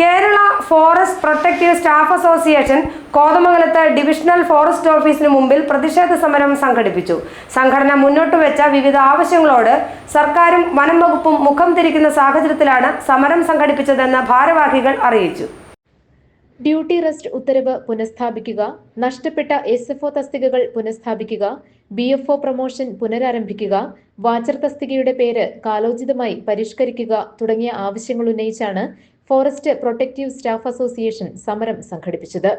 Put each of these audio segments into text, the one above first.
Kerala forest protective staff association കോതമംഗലത്ത് divisional forest ഓഫീസിന് മുമ്പിൽ പ്രതിഷേധ സമരം സംഘടിപ്പിച്ചു. സംഘടന മുന്നോട്ട് വെച്ച വിവിധ ആവശ്യങ്ങളോട് സർക്കാരും വനം വകുപ്പും മുഖം തിരിക്കുന്ന സാഹചര്യത്തിലാണ് സമരം സംഘടിപ്പിച്ചതെന്ന് ഭാരവാഹികൾ അറിയിച്ചു. ഡ്യൂട്ടി റെസ്റ്റ് ഉത്തരവ് പുനഃസ്ഥാപിക്കുക നഷ്ടപ്പെട്ട എസ് എഫ് ഒ തസ്തികകൾ പുനഃസ്ഥാപിക്കുക ബി എഫ് ഒ പ്രൊമോഷൻ പുനരാരംഭിക്കുക വാച്ചർ തസ്തികയുടെ പേര് കാലോചിതമായി പരിഷ്കരിക്കുക തുടങ്ങിയ ആവശ്യങ്ങൾ ഉന്നയിച്ചാണ് ഫോറസ്റ്റ് പ്രൊട്ടക്റ്റീവ് സ്റ്റാഫ് അസോസിയേഷൻ സമരം സംഘടിപ്പിച്ചത്.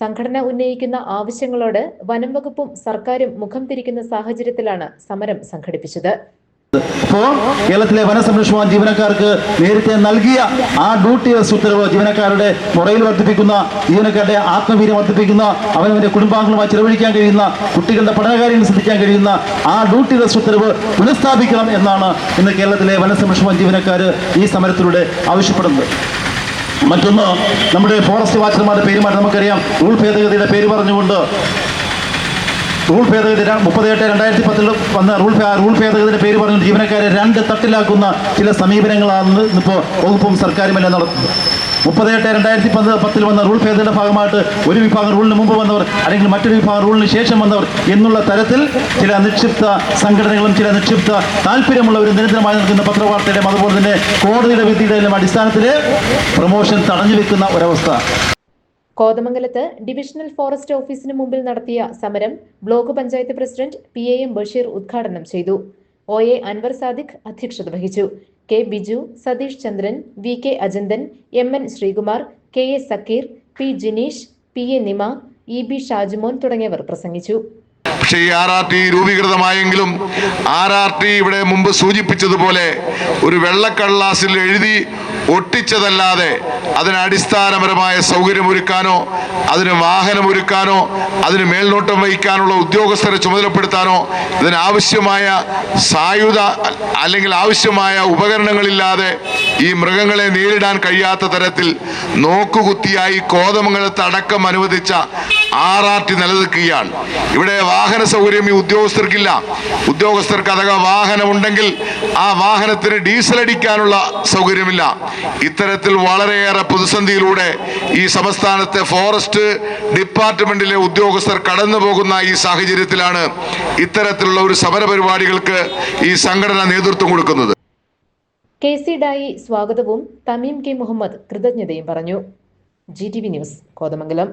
സംഘടന ഉന്നയിക്കുന്ന ആവശ്യങ്ങളോട് വനം വകുപ്പും സർക്കാരും മുഖം തിരിക്കുന്ന സാഹചര്യത്തിലാണ് സമരം സംഘടിപ്പിച്ചത്. അപ്പോൾ കേരളത്തിലെ വനസംരക്ഷണ ജീവനക്കാർക്ക് നേരത്തെ നൽകിയ ആ ഡ്യൂട്ടി ഉത്തരവ് ജീവനക്കാരുടെ മുറയിൽ വർദ്ധിപ്പിക്കുന്ന ജീവനക്കാരുടെ ആത്മവീര്യം വർദ്ധിപ്പിക്കുന്ന അവനവന്റെ കുടുംബാംഗങ്ങളുമായി ചെലവഴിക്കാൻ കഴിയുന്ന കുട്ടികളുടെ പഠനകാര്യം ശ്രദ്ധിക്കാൻ കഴിയുന്ന ആ ഡ്യൂട്ടി ഉത്തരവ് പുനഃസ്ഥാപിക്കണം എന്നാണ് ഇന്ന് കേരളത്തിലെ വനസംരക്ഷണ ജീവനക്കാർ ഈ സമരത്തിലൂടെ ആവശ്യപ്പെടുന്നത്. മറ്റൊന്ന് നമ്മുടെ ഫോറസ്റ്റ് വാച്ചർമാരുടെ പേരുമായിട്ട് നമുക്കറിയാം. റൂൾ ഭേദഗതിയുടെ പേര് പറഞ്ഞുകൊണ്ട് റൂൾ ഭേദഗതി ര- മുപ്പത്തിയെട്ട് രണ്ടായിരത്തി പത്തിൽ വന്ന റൂൾ റൂൾ ഭേദഗതിയുടെ പേര് പറഞ്ഞു ജീവനക്കാരെ രണ്ട് തട്ടിലാക്കുന്ന ചില സമീപനങ്ങളാണ് ഇപ്പോൾ വകുപ്പും സർക്കാരും എല്ലാം നടത്തുന്നത്. മുപ്പത്തിയെട്ട് രണ്ടായിരത്തി പത്ത് പത്തിൽ വന്ന റൂൾ ഭേദയുടെ ഭാഗമായിട്ട് ഒരു വിഭാഗം റൂളിന് മുമ്പ് വന്നവർ അല്ലെങ്കിൽ മറ്റൊരു വിഭാഗം റൂളിന് ശേഷം വന്നവർ എന്നുള്ള തരത്തിൽ ചില നിക്ഷിപ്ത സംഘടനകളും ചില നിക്ഷിപ്ത താല്പര്യമുള്ളവരും നിരന്തരമായി നിൽക്കുന്ന പത്രവാർത്തയുടെയും അതുപോലെ തന്നെ കോടതിയുടെ വിധിയുടെയും അടിസ്ഥാനത്തിൽ പ്രൊമോഷൻ തടഞ്ഞു വെക്കുന്ന ഒരവസ്ഥ. കോതമംഗലത്ത് ഡിവിഷണൽ ഫോറസ്റ്റ് ഓഫീസിന് മുമ്പിൽ നടത്തിയ സമരം block panchayat president P A M Basheer ഉദ്ഘാടനം ചെയ്തു. ഒ എ അൻവർ സാദിഖ് അധ്യക്ഷത വഹിച്ചു. K Biju Satheesh Chandran V K Ajanthan M N Sreekumar K A Sakkeer P Jineesh P A Nima E B Shajumon തുടങ്ങിയവർ പ്രസംഗിച്ചു. പക്ഷേ ഈ ആർ ആർ ടി രൂപീകൃതമായെങ്കിലും R R T ഇവിടെ മുമ്പ് സൂചിപ്പിച്ചതുപോലെ ഒരു വെള്ളക്കടലാസിൽ എഴുതി ഒട്ടിച്ചതല്ലാതെ അതിന് അടിസ്ഥാനപരമായ സൗകര്യമൊരുക്കാനോ അതിന് വാഹനമൊരുക്കാനോ അതിന് മേൽനോട്ടം വഹിക്കാനുള്ള ഉദ്യോഗസ്ഥരെ ചുമതലപ്പെടുത്താനോ ഇതിനാവശ്യമായ സായുധ അല്ലെങ്കിൽ ആവശ്യമായ ഉപകരണങ്ങളില്ലാതെ ഈ മൃഗങ്ങളെ നേരിടാൻ കഴിയാത്ത തരത്തിൽ നോക്കുകുത്തിയായി കോതമംഗലത്ത് അടക്കം അനുവദിച്ച ആർ ടി നിലനിൽക്കുകയാണ്. ഇവിടെ വാഹന സൗകര്യം ഈ ഉദ്യോഗസ്ഥർക്കില്ല. ഉദ്യോഗസ്ഥർക്ക് അഥവാ വാഹനമുണ്ടെങ്കിൽ ആ വാഹനത്തിന് ഡീസൽ അടിക്കാനുള്ള സൗകര്യമില്ല. ഇത്തരത്തിൽ വളരെയേറെ പ്രതിസന്ധിയിലൂടെ ഈ സംസ്ഥാനത്തെ ഫോറസ്റ്റ് ഡിപ്പാർട്ട്മെന്റിലെ ഉദ്യോഗസ്ഥർ കടന്നു പോകുന്ന ഈ സാഹചര്യത്തിലാണ് ഇത്തരത്തിലുള്ള ഒരു സമര പരിപാടികൾക്ക് ഈ സംഘടന നേതൃത്വം കൊടുക്കുന്നത്. കെ സി ഡായി സ്വാഗതവും തമീം കെ മുഹമ്മദ് കൃതജ്ഞതയും പറഞ്ഞു. G T V news Kothamangalam.